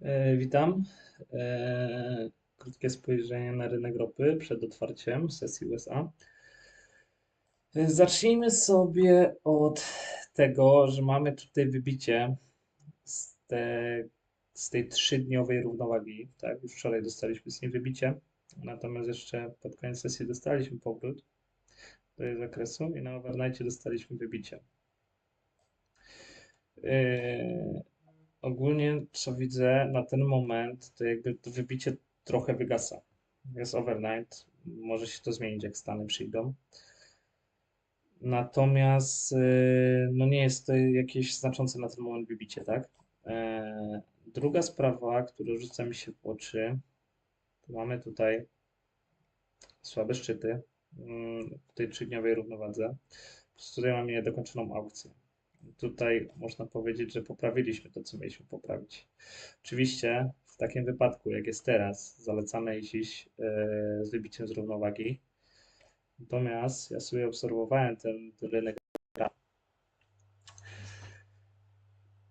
E, Witam. E, Krótkie spojrzenie na rynek ropy przed otwarciem sesji USA. E, Zacznijmy sobie od tego, że mamy tutaj wybicie z, te, z tej trzydniowej równowagi. Tak, już wczoraj dostaliśmy z niej wybicie, natomiast jeszcze pod koniec sesji dostaliśmy powrót do jej zakresu i na overnightie dostaliśmy wybicie. E, Ogólnie, co widzę na ten moment, to jakby to wybicie trochę wygasa. Jest overnight, może się to zmienić, jak stany przyjdą. Natomiast y, no nie jest to jakieś znaczące na ten moment wybicie, tak? E, Druga sprawa, która rzuca mi się w oczy, to mamy tutaj słabe szczyty mm, w tej trzydniowej równowadze. Prostu Tutaj mamy niedokończoną aukcję. Tutaj można powiedzieć, że poprawiliśmy to, co mieliśmy poprawić. Oczywiście w takim wypadku, jak jest teraz, zalecamy iść e, z wybiciem z równowagi. Natomiast ja sobie obserwowałem ten, ten rynek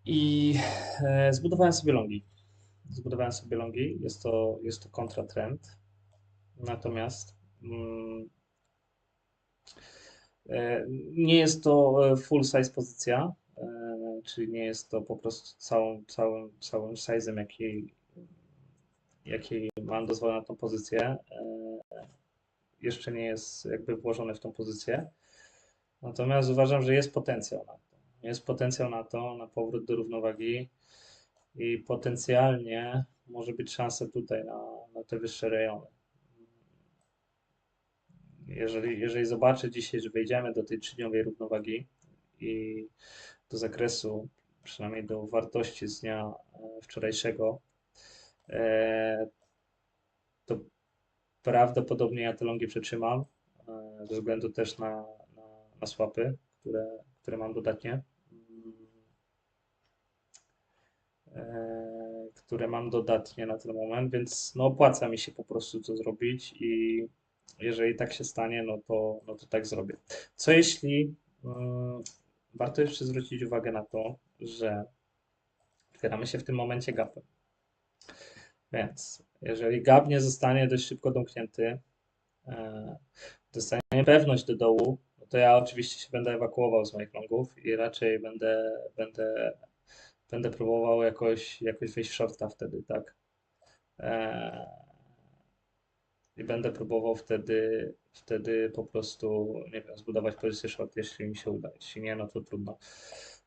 i e, zbudowałem sobie longi. Zbudowałem sobie longi. Jest to, jest to kontratrend. Natomiast mm, nie jest to e, full size pozycja, e, czyli nie jest to po prostu całą, całym, całym size'em, jaki, jaki mam dozwolone na tą pozycję. E, Jeszcze nie jest jakby włożony w tą pozycję. Natomiast uważam, że jest potencjał na to. Jest potencjał na to, na powrót do równowagi i potencjalnie może być szansa tutaj na, na te wyższe rejony. Jeżeli, jeżeli zobaczę dzisiaj, że wejdziemy do tej trzydniowej równowagi i do zakresu, przynajmniej do wartości z dnia e, wczorajszego, e, to prawdopodobnie ja te longi przetrzymam, e, ze względu też na, na, na swapy, które, które mam dodatnie. e, które mam dodatnie na ten moment, więc no opłaca mi się po prostu to zrobić i jeżeli tak się stanie, no to, no to tak zrobię. Co jeśli mm, warto jeszcze zwrócić uwagę na to, że otwieramy się w tym momencie gapem. Więc jeżeli gap nie zostanie dość szybko domknięty, e, dostaniemy pewność do dołu, no to ja oczywiście się będę ewakuował z moich longów i raczej będę, będę będę próbował jakoś, jakoś wejść w shorta wtedy, tak? Eee, I będę próbował wtedy, wtedy po prostu, nie wiem, zbudować pozycję short, jeśli mi się uda. Jeśli nie, no to trudno.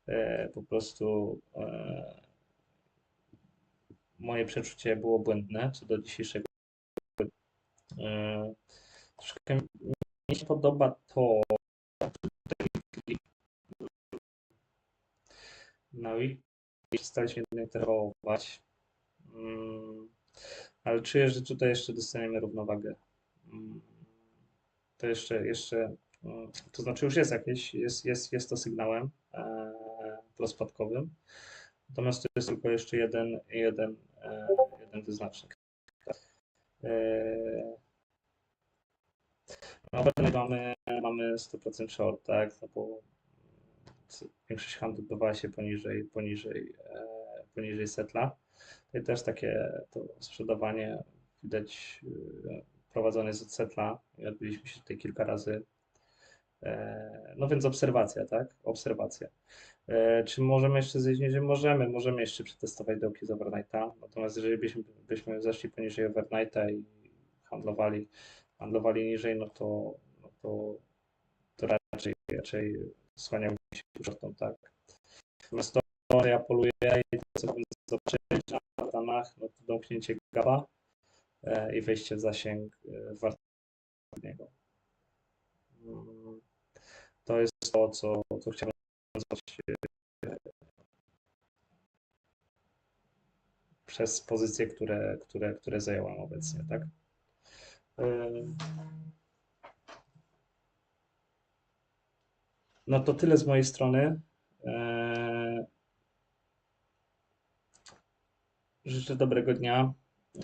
Eee, po prostu eee, moje przeczucie było błędne co do dzisiejszego. Eee, troszkę mi się podoba to, no i przestaliśmy interwować. Mm, ale czuję, że tutaj jeszcze dostaniemy równowagę. Mm, To jeszcze, jeszcze, mm, to znaczy już jest jakieś, jest, jest, jest to sygnałem e, prospadkowym. Natomiast to jest tylko jeszcze jeden, jeden, e, jeden wyznacznik. E, no, mamy, mamy 100% short, tak? No bo większość handlu odbywała się poniżej, poniżej, poniżej setla. I też takie to sprzedawanie widać e, prowadzone jest od setla i odbyliśmy się tutaj kilka razy. E, No więc obserwacja, tak? Obserwacja. E, Czy możemy jeszcze zejść niżej? Możemy, możemy jeszcze przetestować dołki z overnighta. Natomiast jeżeli byśmy, byśmy zeszli poniżej overnighta i handlowali, handlowali niżej, no to, no to, to raczej, raczej skłaniałbym się shortom, tak. Natomiast to, ja poluję i to, co zobaczyć na Tanach, no to domknięcie gaba e, i wejście w zasięg e, wartego. Mm, To jest to, co, co chciałbym zobaczyć e, przez pozycje, które, które, które zajęłam obecnie, tak? No to tyle z mojej strony. Życzę dobrego dnia,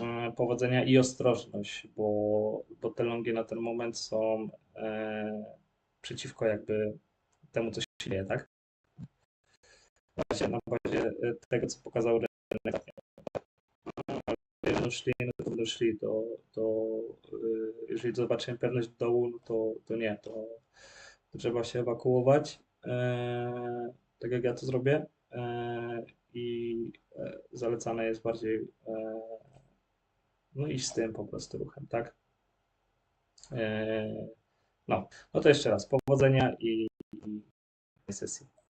e, powodzenia i ostrożność, bo, bo te longi na ten moment są e, przeciwko jakby temu, co się dzieje, tak? Na na bazie e, tego, co pokazał rynek. szli, no to będą szli, to, y, jeżeli zobaczymy pewność dołu, no to, to nie, to, to trzeba się ewakuować, e, tak jak ja to zrobię e, i e, zalecane jest bardziej e, no iść z tym po prostu ruchem, tak? E, no, no to jeszcze raz, powodzenia i, i sesji.